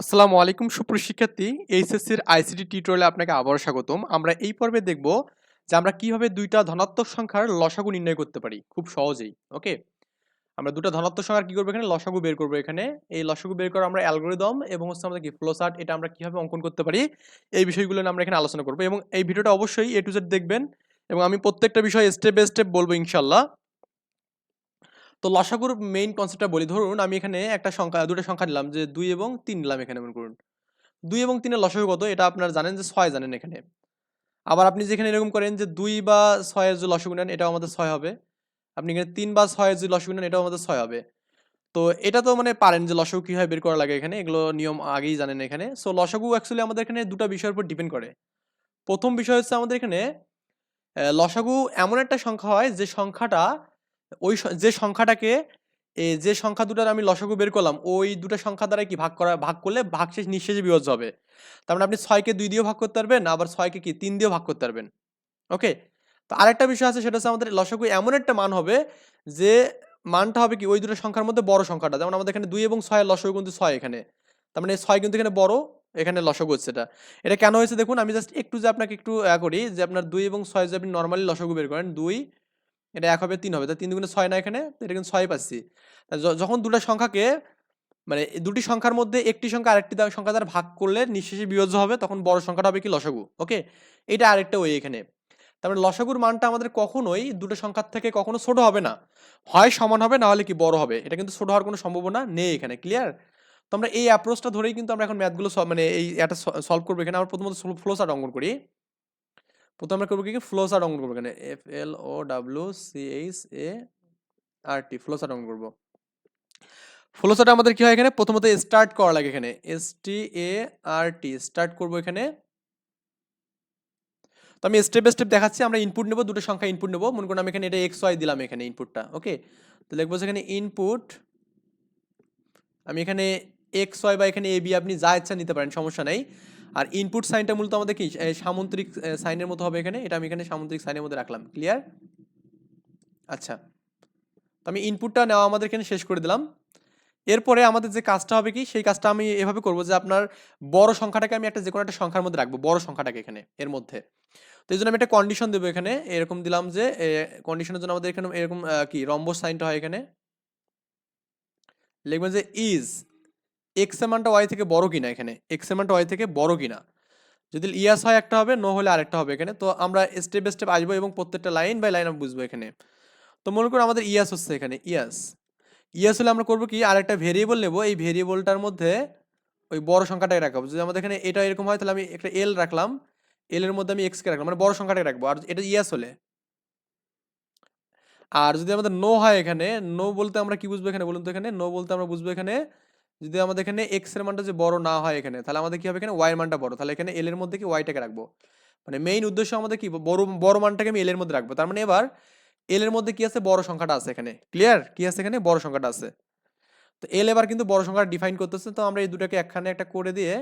আসসালামু আলাইকুম সুপ্রশিক্ষার্থী এইচএসসির আইসিটি টিউটোরিয়ালে আপনাকে আবারও স্বাগতম। আমরা এই পর্বে দেখব যে আমরা কীভাবে দুইটা ধনাত্মক সংখ্যার লসাগু নির্ণয় করতে পারি, খুব সহজেই, ওকে? আমরা দুটো ধনাত্মক সংখ্যার কি করব এখানে? লসাগু বের করব এখানে। এই লসাগু বের করা আমরা অ্যালগোরিদম এবং হচ্ছে আমাদের কি ফ্লোচার্ট এটা আমরা কীভাবে অঙ্কন করতে পারি, এই বিষয়গুলো আমরা এখানে আলোচনা করব। এবং এই ভিডিওটা অবশ্যই এ টু জেড দেখবেন এবং আমি প্রত্যেকটা বিষয় স্টেপ বাই স্টেপ বলব ইনশাল্লাহ তো লসাগুর মেইন কনসেপ্টটা বলি, ধরুন আমি এখানে একটা সংখ্যা, দুটো সংখ্যা নিলাম যে দুই এবং তিন নিলাম এখানে, মনে করুন। দুই এবং তিনের লসাগু কত? এটা আপনারা জানেন যে ছয় জানেন এখানে। আবার আপনি যেখানে এরকম করেন যে দুই বা ছয়ের যে লসাগু নেন এটাও আমাদের ছয় হবে। আপনি এখানে তিন বা ছয়ের যে লসাগু নেন এটাও আমাদের ছয় হবে। তো এটা তো মানে পারেন যে লসাগু কীভাবে বের করা লাগে এখানে, এগুলো নিয়ম আগেই জানেন এখানে। সো লসাগু অ্যাকচুয়ালি আমাদের এখানে দুটো বিষয়ের উপর ডিপেন্ড করে। প্রথম বিষয় হচ্ছে আমাদের এখানে লসাগু এমন একটা সংখ্যা হয় যে সংখ্যাটা ওই যে সংখ্যাটাকে যে সংখ্যা দুটার আমি লসাগু বের করলাম, ওই দুটো সংখ্যা দ্বারা কি ভাগ করা, ভাগ করলে ভাগশেষ নিঃশেষে বিভাজ্য হবে। তার মানে আপনি ছয়কে দুই দিয়েও ভাগ করতে পারবেন, আবার ছয়কে কি তিন দিয়েও ভাগ করতে পারবেন। ওকে? তো আরেকটা বিষয় আছে, সেটা হচ্ছে আমাদের লসাগু এমন একটা মান হবে যে মানটা হবে কি ওই দুটো সংখ্যার মধ্যে বড় সংখ্যাটা। যেমন আমাদের এখানে দুই এবং ছয়ের লসাগু কিন্তু ছয় এখানে। তার মানে ছয় কিন্তু এখানে বড়, এখানে লসাগু হচ্ছে এটা। এটা কেন হয়েছে দেখুন, আমি জাস্ট একটু যে আপনাকে একটু করি যে আপনার দুই এবং ছয় যে আপনি নর্মালি লসাগু বের করেন, দুই এটা এক হবে, তিন হবে। তা তিন দুগুণে ছয় না এখানে এটা কিন্তু ছয় পাচ্ছি। যখন দুটো সংখ্যাকে মানে দুটি সংখ্যার মধ্যে একটি সংখ্যা আরেকটি সংখ্যা দ্বারা ভাগ করলে নিঃশেষে বিয়োজ্য হবে, তখন বড় সংখ্যাটা হবে কি লসাগু, ওকে? এটা আরেকটা ওই এখানে। তারপরে লসাগুর মানটা আমাদের কখনোই দুটো সংখ্যার থেকে কখনো ছোট হবে না। হয় সমান হবে, না হলে কি বড় হবে, এটা কিন্তু ছোট হওয়ার কোনো সম্ভাবনা নেই এখানে ক্লিয়ার তো আমরা এই অ্যাপ্রোচটা ধরেই কিন্তু আমরা এখন ম্যাথগুলো মানে এই এটা সলভ করব এখানে। আমরা প্রথমত ফ্লো চার্ট অঙ্কন করি। প্রথমে আমরা করব কি ফ্লো চার্ট অঙ্কন করব এখানে। F L O W C H A R T flow chart অঙ্কন করব। ফ্লো চার্ট আমাদের কি হয় এখানে? প্রথমত স্টার্ট করা লাগে এখানে। এস টি এ আর টি স্টার্ট করব এখানে। তো আমি স্টেপ বাই স্টেপ দেখাচ্ছি, আমরা ইনপুট নেব, দুটো সংখ্যা ইনপুট নেব। মনে করুন আমি এখানে এটা এক্স ওয়াই দিলাম এখানে ইনপুটটা ওকে তো লিখব এখানে ইনপুট আমি এখানে এক্স ওয়াই বা এখানে এ বি আপনি যা ইচ্ছা নিতে পারেন, সমস্যা নেই। আর ইনপুট সাইনটা মূলত আমাদের কি? সামুদ্রিক সাইনের মতো হবে এখানে। এটা আমি এখানে সামুদ্রিক সাইনের মধ্যে রাখলাম। ক্লিয়ার আচ্ছা। তো আমি ইনপুটটা নেওয়া আমাদের এখানে শেষ করে দিলাম। এরপরে আমাদের যে কাজটা হবে কি? সেই কাজটা আমি এভাবে করব যে আপনার বড় সংখ্যাটাকে আমি একটা যে কোনো একটা সংখ্যার মধ্যে রাখব, বড় সংখ্যাটাকে এখানে, এর মধ্যে। তো এই জন্য আমি একটা কন্ডিশন দেবো এখানে। এরকম দিলাম যে কন্ডিশনের জন্য আমাদের এখানে এরকম কি? রম্বস সাইনটা হয় এখানে। লিখবেন যে ইজ এক্স এমানটা ওয়াই থেকে বড় কিনা এখানে? এক্স এমানটা ওয়াই থেকে বড় কিনা? যদি ইয়াস হয় একটা হবে নো হলে আরেকটা হবে এখানে। তো আমরা স্টেপ বাই স্টেপ আসব এবং প্রত্যেকটা লাইন বাই লাইন বুঝব এখানে। তো মনে করুন আমাদের ইয়াস হচ্ছে এখানে, ইয়াস। ইয়াস হলে আমরা করব কি? আরেকটা ভেরিয়েবল নেব। এই ভেরিয়েবলটার মধ্যে ওই বড় সংখ্যাটাকে রাখব। যদি আমাদের এখানে এটা এরকম হয়, তাহলে আমি একটা এল রাখলাম। এল এর মধ্যে আমি এক্স কে রাখলাম। মানে বড় সংখ্যাটাকে রাখব। আর এটা ইয়াস হলে। আর যদি আমাদের নো হয় এখানে নো বলতে আমরা কি বুঝব এখানে? বলুন তো এখানে। নো বলতে আমরা বুঝব এখানে যদি আমাদের এখানে এক্সের মানটা যে বড় না হয় এখানে, তাহলে আমাদের কি হবে এখানে ওয়াই এর মানটা বড়? তাহলে এখানে এল এর মধ্যে কি ওয়াইটাকে রাখব? মানে মেইন উদ্দেশ্য আমাদের কি? বড় বড় মানটাকে আমি এল এর মধ্যে রাখব। তার মানে এবার এল এর মধ্যে কি আছে? বড় সংখ্যাটা আছে এখানে। ক্লিয়ার কি আছে এখানে? বড় সংখ্যাটা আছে। তো এল এবার কিন্তু বড় সংখ্যাটা ডিফাইন করতেছে, তো আমরা এই দুটাকে একখানে একটা করে দিয়ে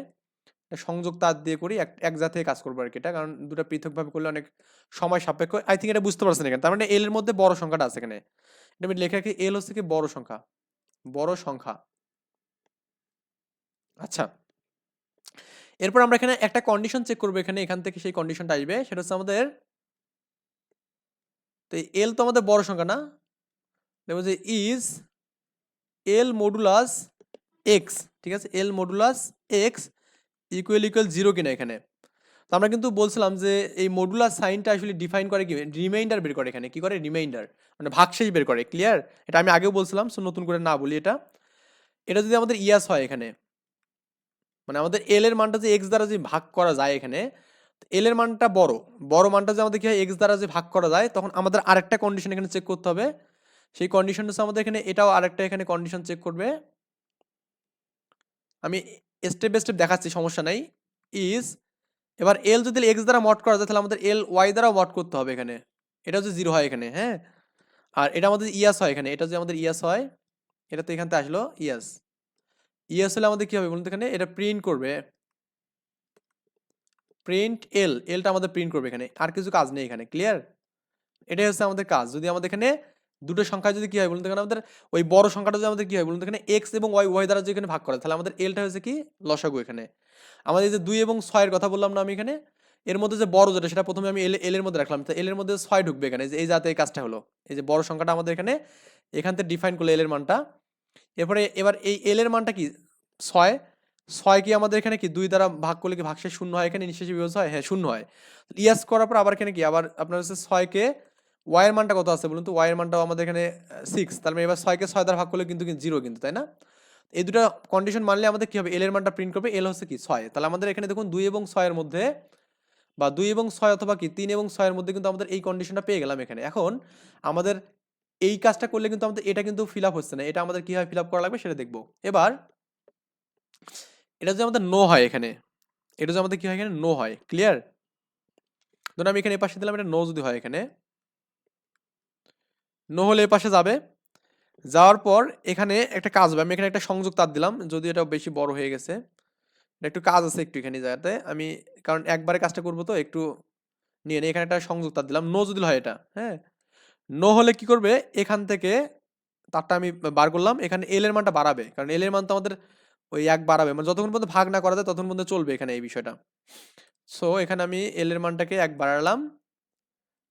সংযোগ তার দিয়ে করি, এক এক জাতে কাজ করব আর কি এটা। কারণ দুটো পৃথকভাবে করলে অনেক সময় সাপেক্ষ। আই থিঙ্ক এটা বুঝতে পারছেন এখানে। তার মানে এল এর মধ্যে বড় সংখ্যাটা আছে এখানে। এটা আমি লেখা কি এল হচ্ছে কি বড় সংখ্যা। বড় সংখ্যা। আচ্ছা। এরপর আমরা এখানে একটা কন্ডিশন চেক করব, এখানে এখান থেকে সেই কন্ডিশনটা আসবে। সেটা হচ্ছে আমাদের তো এল তো আমাদের বড় সংখ্যা না? দেখব যে ইজ এল মডুলাস এক্স ঠিক আছে? L modulus X equal equal zero কিনা এখানে। তো আমরা কিন্তু বলছিলাম যে এই মডুলার সাইনটা আসলে ডিফাইন করে কি? রিমাইন্ডার বের করে এখানে। কি করে? রিমাইন্ডার মানে ভাগশেষ বের করে ক্লিয়ার এটা আমি আগেও বলছিলাম নতুন করে না বলি এটা। এটা যদি আমাদের ইয়াস হয় এখানে মানে আমাদের এল এর মানটা যে এক্স দ্বারা যে ভাগ করা যায় এখানে এল এর মানটা বড়। বড় মানটা যে আমাদের কি হয় এক্স দ্বারা যে ভাগ করা যায়, তখন আমাদের আরেকটা কন্ডিশন এখানে চেক করতে হবে। সেই কন্ডিশনটা হচ্ছে আমাদের এখানে, এটাও আরেকটা এখানে কন্ডিশন চেক করবে। আমি স্টেপ বাই স্টেপ দেখাচ্ছি, সমস্যা নাই। ইজ এবার এল যদি এক্স দ্বারা মড করা যায়, তাহলে আমাদের এল ওয়াই দ্বারাও মড করতে হবে এখানে। এটা হচ্ছে জিরো হয় এখানে হ্যাঁ? আর এটা আমাদের ইয়াস হয় এখানে। এটা যে আমাদের ইয়াস হয়, এটা তো এখান থেকে আসলো ইয়াস হলে আমাদের কি হবে বলুন এখানে? এটা প্রিন্ট করবে। প্রিন্ট এল এলটা আমাদের প্রিন্ট করবে এখানে। আর কিছু কাজ নেই এখানে ক্লিয়ার এটাই হচ্ছে আমাদের কাজ। যদি আমাদের এখানে দুটো সংখ্যা যদি কি হয় বলুন এখানে আমাদের ওই বড় সংখ্যাটা যদি আমাদের কি হয় বলুন এখানে এক্স এবং ওয়াই ওয়াই দ্বারা যদি এখানে ভাগ করে তাহলে আমাদের এলটা হচ্ছে কি? লসাগু এখানে। আমাদের যে দুই এবং ছয়ের কথা বললাম না আমি এখানে, এর মধ্যে যে বড় যেটা, সেটা প্রথমে আমি এল এল এর মধ্যে রাখলাম। তো এলের মধ্যে ছয় ঢুকবে এখানে, যে এই যাতে এই কাজটা হলো। এই যে বড় সংখ্যাটা আমাদের এখানে, এখান থেকে ডিফাইন করল এলের মানটা এরপরে এবার এই এল এর মানটা কি? ছয়। ছয় কি আমাদের এখানে কি? দুই দ্বারা ভাগ করলে কি ভাগশেষ শূন্য হয় এখানে? নিঃশেষে বিভাজ্য হয়? হ্যাঁ শূন্য হয়। ইয়াস করার পর আবার এখানে কি? আবার আপনার হচ্ছে ছয়কে ওয়াইয়ের মানটা কত আছে বলুন তো? ওয়াইয়ের মানটাও আমাদের এখানে সিক্স তার মানে এবার ছয়কে ছয় দ্বারা ভাগ করলে কিন্তু জিরো কিন্তু, তাই না? এই দুটো কন্ডিশন মানলে আমাদের কি হবে? এল এর মানটা প্রিন্ট করবে। এল হচ্ছে কি? ছয়। তাহলে আমাদের এখানে দেখুন দুই এবং ছয়ের মধ্যে বা দুই এবং ছয় অথবা কি? তিন এবং ছয়ের মধ্যে কিন্তু আমাদের এই কন্ডিশনটা পেয়ে গেলাম এখানে। এখন আমাদের এই কাজটা করলে কিন্তু আমাদের, এটা কিন্তু ফিল আপ হচ্ছে না। এটা আমাদের কীভাবে ফিল আপ করা লাগবে সেটা দেখব। এবার, এটা যদি আমাদের নো হয় এখানে, এটা যদি আমাদের কি হয় এখানে? নো হয়। ক্লিয়ার ধরুন আমি এখানে এই পাশে দিলাম, এটা নো যদি হয় এখানে নো হলে এ পাশে যাবে। যাওয়ার পর এখানে একটা কাজ হবে। আমি এখানে একটা সংযোগ তার দিলাম, যদি এটা বেশি বড় হয়ে গেছে। একটু কাজ আছে একটু এখানে জায়গাতে। আমি, কারণ একবারে কাজটা করব তো, একটু নিয়ে নিই। এখানে একটা সংযোগ তার দিলাম নো যদি হয় এটা হ্যাঁ? নো হলে কি করবে? এখান থেকে তারটা আমি বার করলাম। এখানে এল এর মানটা বাড়াবে। কারণ এল এর মান তো আমাদের ওই এক বাড়াবে। মানে যতক্ষণ পর্যন্ত ভাগ না করা যায়, ততক্ষণ পর্যন্ত চলবে এখানে এই বিষয়টা। সো এখানে আমি এল এর মানটাকে এক বাড়ালাম।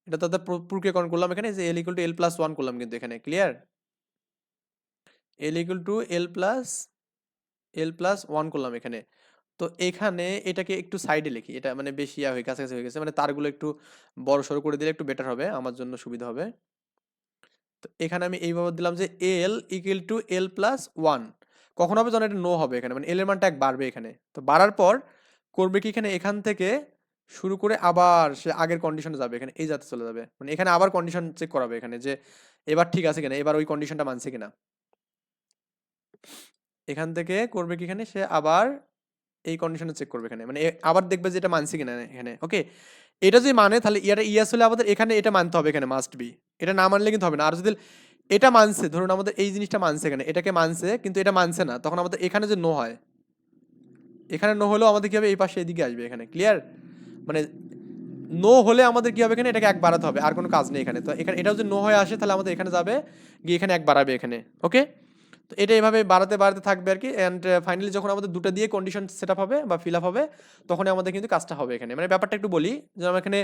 এটা তাদের প্রক্রিয়াকরণ করলাম এখানে। যে L equal to L plus one করলাম কিন্তু এখানে। Clear L equal to L plus L plus one করলাম এখানে। তো এখানে এটাকে একটু সাইডে লিখি। এটা মানে বেশি ইয়া হয়ে কাছাকাছি হয়ে গেছে। মানে তারগুলো একটু বড় সড়ো করে দিলে একটু বেটার হবে। আমার জন্য সুবিধা হবে। এখানে আমি এইভাবে দিলাম যে L equal to L plus one কখন হবে যখন এটা নো হবে এখানে মানে এল এর মানটা এক বাড়বে এখানে। তো বাড়ার পর করবে কি এখানে? এখান থেকে শুরু করে আবার সে আগের কন্ডিশনে যাবে এখানে, এই যাতে চলে যাবে। মানে এখানে আবার কন্ডিশন চেক করাবে এখানে যে এবার ঠিক আছে কিনা, এবার ওই কন্ডিশনটা মানছে কিনা। এখান থেকে করবে কি এখানে? সে আবার এই কন্ডিশনে চেক করবে এখানে। মানে আবার দেখবে যে এটা মানছে কিনা এখানে ওকে এটা যদি মানে তাহলে ইয়াটা ইয়াস হলে আমাদের এখানে এটা মানতে হবে এখানে মাস্ট বি এটা না মানলে কিন্তু হবে না। আর যদি এটা মানছে, ধরুন আমাদের এই জিনিসটা মানছে এখানে, এটাকে মানছে, কিন্তু এটা মানছে না, তখন আমাদের এখানে যে নো হয়, এখানে নো হলেও আমাদের কি হবে? এই পাশে এদিকে আসবে এখানে ক্লিয়ার মানে নো হলে আমাদের কি হবে এখানে? এটাকে এক বাড়াতে হবে, আর কোনো কাজ নেই এখানে। তো এখানে, এটাও যদি নো হয়ে আসে, তাহলে আমাদের এখানে যাবে, গিয়ে এখানে এক বাড়াবে এখানে ওকে তো এটা এভাবে বাড়াতে বাড়াতে থাকবে আর কি। অ্যান্ড ফাইনালি যখন আমাদের দুটো দিয়ে কন্ডিশন সেট আপ হবে বা ফিল আপ হবে, তখনই আমাদের কিন্তু কাজটা হবে এখানে। মানে ব্যাপারটা একটু বলি, যে আমরা এখানে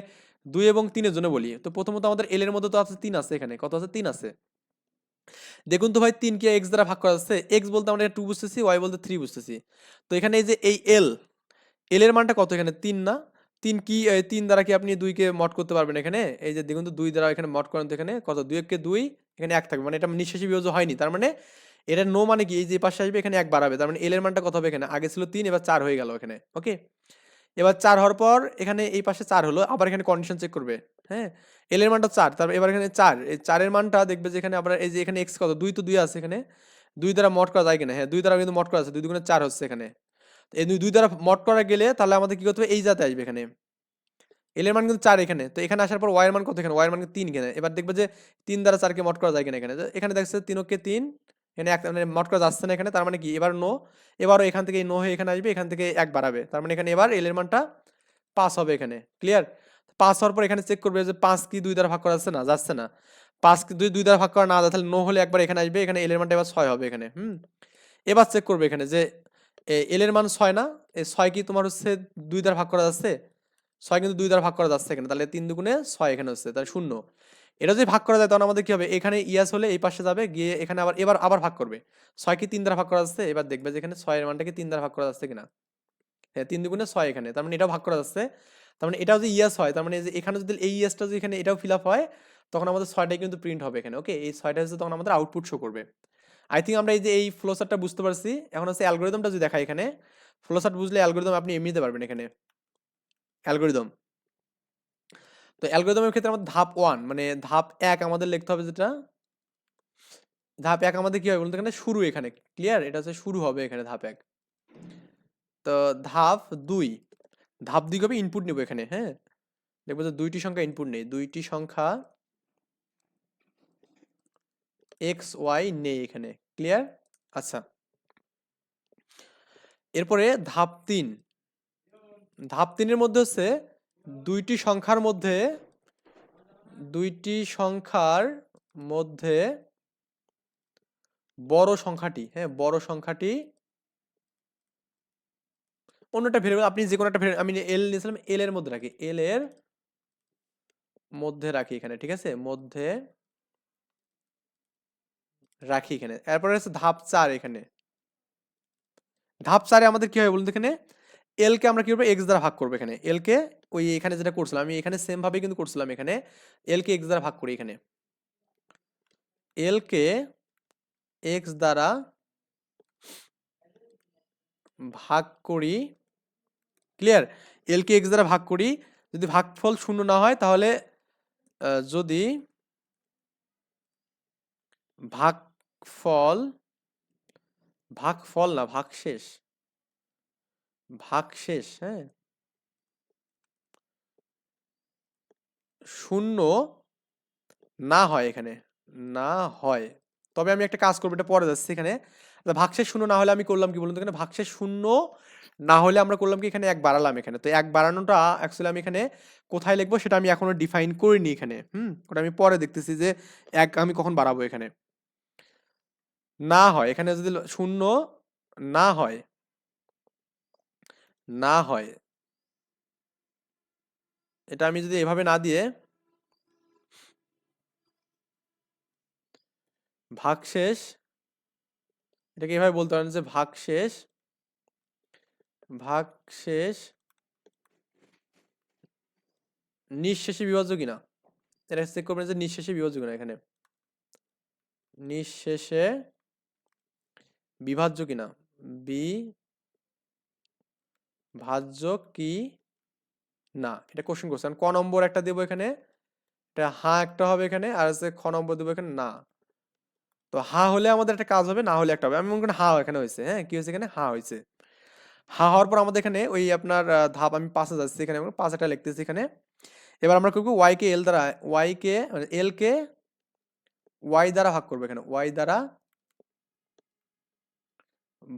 দুই এবং তিনের জন্য বলি। তো প্রথমত আমাদের এল এর মধ্যে তো আছে তিন আছে এখানে। কত আছে? তিন আছে। দেখুন তো ভাই, তিন কে এক্স দ্বারা ভাগ করা যাচ্ছে। এক্স বলতে আমরা টু বুঝতেছি ওয়াই বলতে থ্রি বুঝতেছি। তো এখানে এই যে এই এল এল এর মানটা কত এখানে? তিন না? তিন কি তিন দ্বারা কি আপনি দুইকে মট করতে পারবেন এখানে? এই যে দেখুন তো দুই দ্বারা এখানে মট করেন তো এখানে কত? দুই কে দুই, এখানে এক থাকবে। মানে এটা নিঃশেষী বিয়োজ হয়নি। তার মানে এটা নো মানে কি? এই যে পাশে আসবে, এখানে এক বাড়াবে। তার মানে এল এর মানটা কত হবে এখানে? আগে ছিল তিন, এবার চার হয়ে গেল এখানে। ওকে এবার চার হওয়ার পর এখানে এই পাশে চার হলো, আবার এখানে কন্ডিশন চেক করবে। হ্যাঁ? এল এর মানটা চার, তারপর এবার এখানে চার। এই চারের মানটা দেখবে যে এখানে আবার এই যে এখানে এক্স কত? দুই তো দুই আছে এখানে। দুই দ্বারা মট করা যায় কিনা? হ্যাঁ দুই দ্বারা কিন্তু মট করা আছে। দুই দুগুণে চার হচ্ছে এখানে। এই দুই দ্বারা মট করা গেলে তাহলে আমাদের কি করতে হবে? এই জাতে আসবে এখানে। এল এর মান কিন্তু চার এখানে। তো এখানে আসার পর ওয়াইয়ের মান কত এখানে? ওয়াইয়ের মান তিন এখানে। এবার দেখবে যে তিন দ্বারা চারকে মট করা যায় কিনা এখানে? এখানে দেখছে তিনকে তিন এখানে এক মানে মট করা যাচ্ছে না এখানে, তার মানে কি? এবার নো এবারও এখান থেকে নো হয়ে এখানে আসবে, এখান থেকে এক বাড়াবে। তার মানে এখানে এবার এল এর মানটা পাস হবে এখানে। ক্লিয়ার পাস হওয়ার পর এখানে চেক করবে যে পাঁচ কি দুই দ্বারা ভাগ করা যাচ্ছে না? যাচ্ছে না। পাঁচ কি দুই দুই দ্বারা ভাগ করা না যায়, তাহলে নো হলে একবার এখানে আসবে, এখানে এল এর মানটা এবার ছয় হবে এখানে, হুম? এবার চেক করবে এখানে যে এল এর মান ছয় না? এই ছয় কি তোমার হচ্ছে দুই দ্বারা ভাগ করা যাচ্ছে? ছয় কিন্তু দুই দ্বারা ভাগ করা যাচ্ছে এখানে, তাহলে তিন দুগুণে ছয় এখানে হচ্ছে, তাহলে শূন্য। এটা যদি ভাগ করা যায় তখন আমাদের কি হবে? এখানে ইয়াস হলে এই পাশে যাবে, গিয়ে এখানে আবার, এবার আবার ভাগ করবে। ছয় কি তিন দ্বারা ভাগ করা যাচ্ছে? এবার দেখবে যে এখানে ছয়ের মানটাকে তিন দ্বারা ভাগ করা যাচ্ছে কিনা? হ্যাঁ তিন দুগুণে ছয় এখানে। তার মানে এটাও ভাগ করা যাচ্ছে। তার মানে এটাও যদি ইয়াস হয়, তার মানে যে এখানে যদি এই ইয়াসটা যদি এখানে এটাও ফিল আপ হয়, তখন আমাদের ছয়টাই কিন্তু প্রিন্ট হবে এখানে ওকে এই ছয়টা হচ্ছে তখন আমাদের আউটপুট শো করবে। আই থিঙ্ক আমরা এই যে এই ফ্লোচারটা বুঝতে পারছি। এখন হচ্ছে অ্যালগোরিদমটা যদি দেখাই এখানে ফ্লোচার্ট বুঝলে অ্যালগোরিদম আপনি এমনিতে পারবেন এখানে। অ্যালগোরিদম তো অ্যালগোরিদমের ক্ষেত্রে আমাদের ধাপ ওয়ান মানে ধাপ এক আমাদের লিখতে হবে যেটা? ধাপ এক আমাদের কি হবে বলতে? এখানে শুরু এখানে ক্লিয়ার এটা হচ্ছে শুরু হবে এখানে ধাপ এক। তো ধাপ দুই ধাপ দুই হবে ইনপুট নেব এখানে হ্যাঁ? দেখব যে দুইটি সংখ্যা ইনপুট নেই, দুইটি সংখ্যা এক্স ওয়াই নেই এখানে ক্লিয়ার আচ্ছা। এরপরে ধাপ তিন, ধাপ তিনের মধ্যে হচ্ছে দুইটি সংখ্যার মধ্যে, দুইটি সংখ্যার মধ্যে বড় সংখ্যাটি হ্যাঁ বড় সংখ্যাটি অন্যটা ভেরিয়েবল আপনি যে কোনো একটা variable- আমি এল নিয়েছিলাম এল এর মধ্যে রাখি এল এর মধ্যে রাখি এখানে, ঠিক আছে? মধ্যে রাখি এখানে। এরপরে হচ্ছে ধাপ চার এখানে। ধাপ চারে আমাদের কি হবে বলুন এখানে? এল কে আমরা কি করব? এক্স দ্বারা ভাগ করব এখানে। এল কে ওই এখানে যেটা করছিলাম, আমি এখানে সেম ভাবে কিন্তু করছিলাম এখানে। এল কে এক্স দ্বারা ভাগ করি এখানে। এল কে এক্স দ্বারা ভাগ করি ক্লিয়ার এল কে এক্স দ্বারা ভাগ করি। যদি ভাগফল শূন্য না হয়, তাহলে যদি ভাগফল ভাগফল না, ভাগশেষ। ভাগশেষ হ্যাঁ? শূন্য না হয় এখানে না হয়। তবে আমি একটা কাজ করব এটা পরে যাচ্ছি এখানে। আচ্ছা, ভাগশেষ শূন্য না হলে আমি করলাম কি বলুন তো এখানে? ভাগশেষ শূন্য না হলে আমরা করলাম কি এখানে? এক বাড়ালাম এখানে। তো এক বাড়ানোটা অ্যাকচুয়ালি আমি এখানে কোথায় লিখব সেটা আমি এখনও ডিফাইন করিনি এখানে হুম? ওটা আমি পরে দেখতেছি যে এক আমি কখন বাড়াবো এখানে। না হয় এখানে যদি শূন্য না হয় না হয়। এটা আমি যদি এভাবে না দিয়ে ভাগশেষ এটাকে এভাবে বলতে পারেন যে ভাগশেষ ভাগশেষ নিঃশেষে বিভাজ্য কিনা? এটা চেক করবেন যে নিঃশেষে বিভাজ্য কিনা এখানে। নিঃশেষে বিভাজ্য কিনা? বি ভাজ্য কি? না, এটা কোশ্চেন কোশ্চেন ক নম্বর একটা দেবো এখানে, এটা হা একটা হবে এখানে, আর হচ্ছে খ নম্বর দেবো এখানে, না। তো হা হলে আমাদের একটা কাজ হবে, না হলে একটা হবে। আমি মনে করি হা এখানে হয়েছে হ্যাঁ? কি হয়েছে এখানে? হা হয়েছে। হা হওয়ার পর আমাদের এখানে ওই আপনার ধাপ আমি পাশে যাচ্ছি এখানে আমরা পাঁচ একটা লিখতেছি এখানে। এবার আমরা করব? ওয়াই কে এল দ্বারা ওয়াই কে এল কে ওয়াই দ্বারা ভাগ করব এখানে। ওয়াই দ্বারা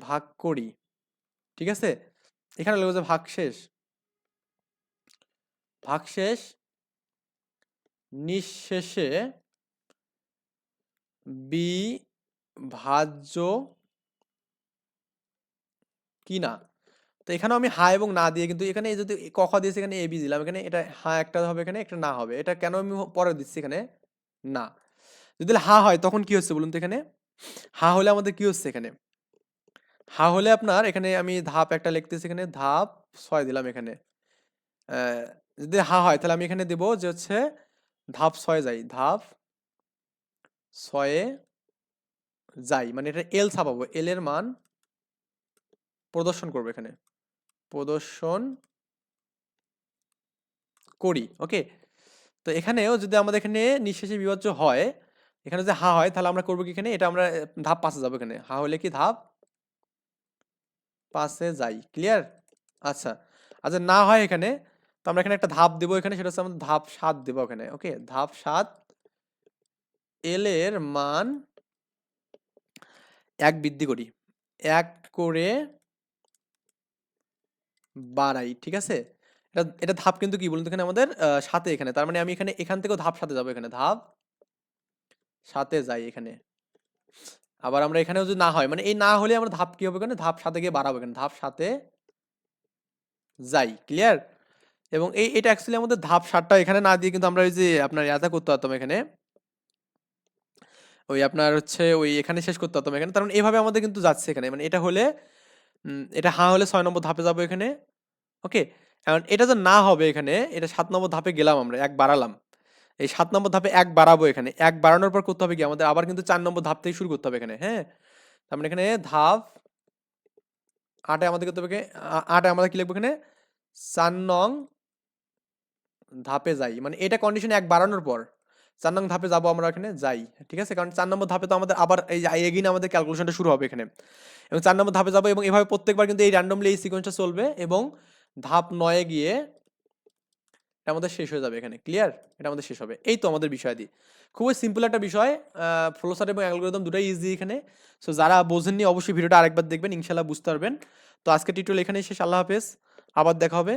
ভাগ করি। ঠিক আছে? এখানে যে ভাগ শেষ। ভাগ শেষ, নিঃশেষে বিভাজ্য কি না? তো এখানেও আমি হা এবং না দিয়ে কিন্তু এখানে যদি ক, খ দিয়েছি এখানে এ, বি দিলাম। এখানে এটা হা একটা হবে, এখানে একটা না হবে। এটা কেন আমি পরে দিচ্ছি এখানে? না। যদি হা হয় তখন কি হচ্ছে বলুন তো এখানে? হা হলে আমাদের কি হচ্ছে এখানে? হা হলে আপনার এখানে আমি ধাপ একটা লিখতেছি এখানে, ধাপ ছয় দিলাম এখানে। যদি হা হয় তাহলে আমি এখানে দেব যে হচ্ছে ধাপ ছয় যাই, ধাপ ছয়ে যাই মানে এটা এল ছাপাবো এল এর মান প্রদর্শন করব এখানে। প্রদর্শন করি, ওকে? তো এখানেও যদি আমাদের এখানে নিঃশেষে বিভাজ্য হয়, এখানে যদি হা হয় তাহলে আমরা করব কি এখানে? এটা আমরা ধাপ পাশে যাব এখানে। হা হলে কি ধাপ? পাশে যাই, ক্লিয়ার? আচ্ছা। আচ্ছা না হয় এখানে, তো আমরা এখানে একটা ধাপ দেবো, এখানে সেটা হচ্ছে আমাদের ধাপ সাত দেবো এখানে ওকে? ধাপ সাত এল এর মান এক বৃদ্ধি করি। এক করে বাড়াই, ঠিক আছে? এটা এটা ধাপ কিন্তু কি বলুন তো এখানে আমাদের? সাথে এখানে, তার মানে আমি এখানে, এখান থেকেও ধাপ সাথে যাব এখানে, ধাপ সাথে যাই এখানে। আবার আমরা এখানেও যদি না হয় মানে এই না হলে আমরা ধাপ কি হবে এখানে ধাপ সাথে গিয়ে বাড়াবো এখানে ধাপ সাথে যাই ক্লিয়ার এবং এই, এটা অ্যাকচুয়ালি আমাদের ধাপ সাতটা এখানে না দিয়ে কিন্তু আমরা ওই যে আপনার ইয়াটা করতে পারতাম এখানে। ওই আপনার হচ্ছে ওই এখানে শেষ করতে পারতাম এখানে। কারণ এভাবে আমাদের কিন্তু যাচ্ছে এখানে। মানে এটা হলে এটা হা হলে ছয় নম্বর ধাপে যাব এখানে। ওকে এখন এটা যে না হবে এখানে, এটা সাত নম্বর ধাপে গেলাম আমরা, এক বাড়ালাম। এই সাত নম্বর ধাপে এক বাড়াবো এখানে। এক বাড়ানোর পর করতে হবে কি? আমাদের আবার কিন্তু চার নম্বর ধাপ থেকে শুরু করতে হবে এখানে হ্যাঁ? তার মানে এখানে ধাপ আটে আমাদের করতে হবে আটে আমাদের কি লিখব এখানে? চার নং ধাপে যাই। মানে এটা কন্ডিশন এক বাড়ানোর পর চার নং ধাপে যাব আমরা এখানে, যাই, ঠিক আছে? কারণ চার নম্বর ধাপে তো আমাদের আবার এই এগিয়ে আমাদের ক্যালকুলেশনটা শুরু হবে এখানে। এবং চার নম্বর ধাপে যাব এবং এভাবে প্রত্যেকবার কিন্তু এই র্যান্ডমলি এই সিকোয়েন্সটা চলবে এবং ধাপ নয়ে গিয়ে এটা আমাদের শেষ হয়ে যাবে এখানে ক্লিয়ার এটা আমাদের শেষ হবে। এই তো আমাদের বিষয়াদি। খুবই সিম্পল একটা বিষয় ফ্লোসার এবং অ্যালগোরিদম দুটাই ইজি এখানে। সো যারা বোঝেননি অবশ্যই ভিডিওটা আরেকবার দেখবেন ইনশাল্লাহ বুঝতে পারবেন। তো আজকে টিউটোরিয়াল এখানে শেষ, আল্লাহ হাফেজ। আবার দেখা হবে।